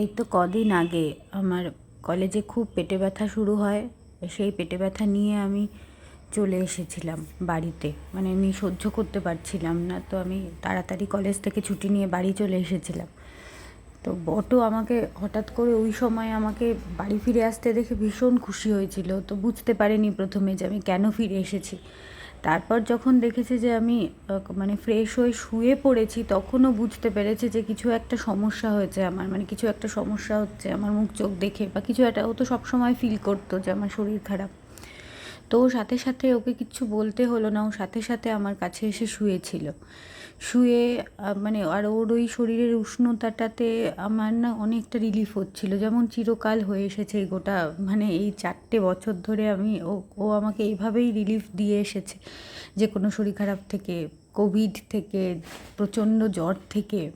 এই তো কদিন আগে আমার কলেজে খুব পেটে ব্যথা শুরু হয়, সেই পেটে ব্যথা নিয়ে আমি চলে এসেছিলাম বাড়িতে। মানে আমি সহ্য করতে পারছিলাম না, তো আমি তাড়াতাড়ি কলেজ থেকে ছুটি নিয়ে বাড়ি চলে এসেছিলাম। তো বটো আমাকে হঠাৎ করে ওই সময় আমাকে বাড়ি ফিরে আসতে দেখে ভীষণ খুশি হয়েছিল। তো বুঝতে পারেনি প্রথমে যে আমি কেন ফিরে এসেছি। তারপর যখন দেখেছে যে আমি মানে ফ্রেশ হয়ে শুয়ে পড়েছি, তখনও বুঝতে পেরেছে যে কিছু একটা সমস্যা হয়েছে আমার মানে কিছু একটা সমস্যা হচ্ছে আমার মুখ চোখ দেখে, বা কিছু একটা, ও তো সবসময় ফিল করতো যে আমার শরীর খারাপ। তো সাথে সাথে ওকে কিচ্ছু বলতে হলো না, ও সাথে সাথে আমার কাছে এসে শুয়েছিল। শুয়ে মানে আর ওর ওই শরীরের উষ্ণতাটাতে আমার না অনেকটা রিলিফ হচ্ছিল। যেমন চিরকাল হয়ে এসেছে এই গোটা মানে এই চারটে বছর ধরে আমি ও ও আমাকে এইভাবেই রিলিফ দিয়ে এসেছে। যে কোনো শরীর খারাপ থেকে কোভিড থেকে, প্রচণ্ড জ্বর থেকে,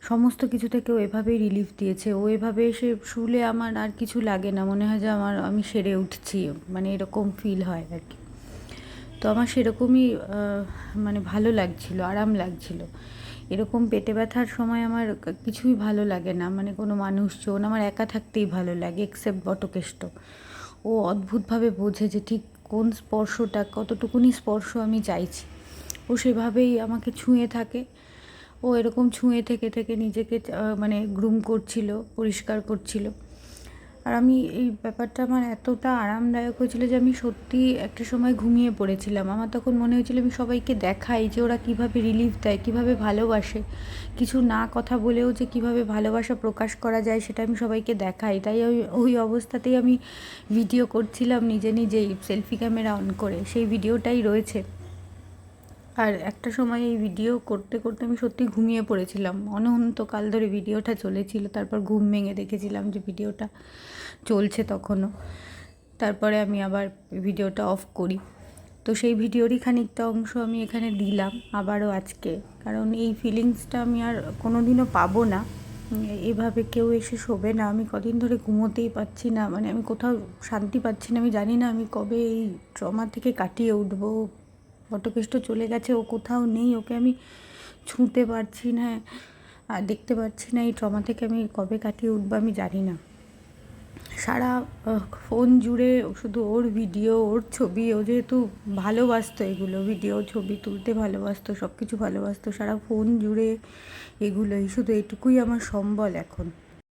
সমস্ত কিছু থেকে ও এভাবেই রিলিফ দিয়েছে। ও এভাবে এসে শুলে আমার আর কিছু লাগে না। মনে হয় যে আমার, আমি সেরে উঠছি। মানে এরকম ফিল হয় আর কি। তো আমার সেরকমই মানে ভালো লাগছিল, আরাম লাগছিল। এরকম পেটে ব্যথার সময় আমার কিছুই ভালো লাগে না। মানে কোনো মানুষজন, আমার একা থাকতেই ভালো লাগে এক্সেপ্ট বটকেষ্ট। ও অদ্ভুতভাবে বোঝে যে ঠিক কোন স্পর্শটা, কতটুকুনি স্পর্শ আমি চাইছি। ও সেভাবেই আমাকে ছুঁয়ে থাকে। ও এরকম ছুঁয়ে থেকে থেকে নিজেকে মানে গ্রুম করছিল, পরিষ্কার করছিল। আর আমি এই ব্যাপারটা আমার এতটা আরামদায়ক হয়েছিল যে আমি সত্যি একটা সময় ঘুমিয়ে পড়েছিলাম। আমার তখন মনে হয়েছিল আমি সবাইকে দেখাই যে ওরা কীভাবে রিলিফ দেয়, কীভাবে ভালোবাসে। কিছু না কথা বলেও যে কীভাবে ভালোবাসা প্রকাশ করা যায় সেটা আমি সবাইকে দেখাই। তাই ওই ওই অবস্থাতেই আমি ভিডিও করছিলাম নিজে নিজেই সেলফি ক্যামেরা অন করে। সেই ভিডিওটাই রয়েছে। আর একটা সময় এই ভিডিও করতে করতে আমি সত্যি ঘুমিয়ে পড়েছিলাম। অনন্তকাল ধরে ভিডিওটা চলেছিল, তারপর ঘুম ভেঙে দেখেছিলাম যে ভিডিওটা চলছে তখনও। তারপরে আমি আবার ভিডিওটা অফ করি। তো সেই ভিডিওরই খানিকটা অংশ আমি এখানে দিলাম আবারও আজকে। কারণ এই ফিলিংসটা আমি আর কোনো দিনও পাবো না। এভাবে কেউ এসে শোবে না, আমি কদিন ধরে ঘুমোতেই পাচ্ছি না। মানে আমি কোথাও শান্তি পাচ্ছি না, আমি জানি না আমি কবে এই ট্রমা থেকে কাটিয়ে উঠবো। বটকেষ্ট চলে গেছে, ও কোথাও নেই, ওকে আমি ছুঁতে পারছি না, আর দেখতে পাচ্ছি না, এই ট্রমা থেকে আমি কবে কাটিয়ে উঠবো আমি জানি না। সারা ফোন জুড়ে শুধু ওর ভিডিও ওর ছবি, ও যেহেতু ভালোবাসতো এগুলো ভিডিও ছবি তুলতে ভালোবাসতো সব কিছু ভালোবাসতো, সারা ফোন জুড়ে এগুলোই, শুধু এটুকুই আমার সম্বল এখন।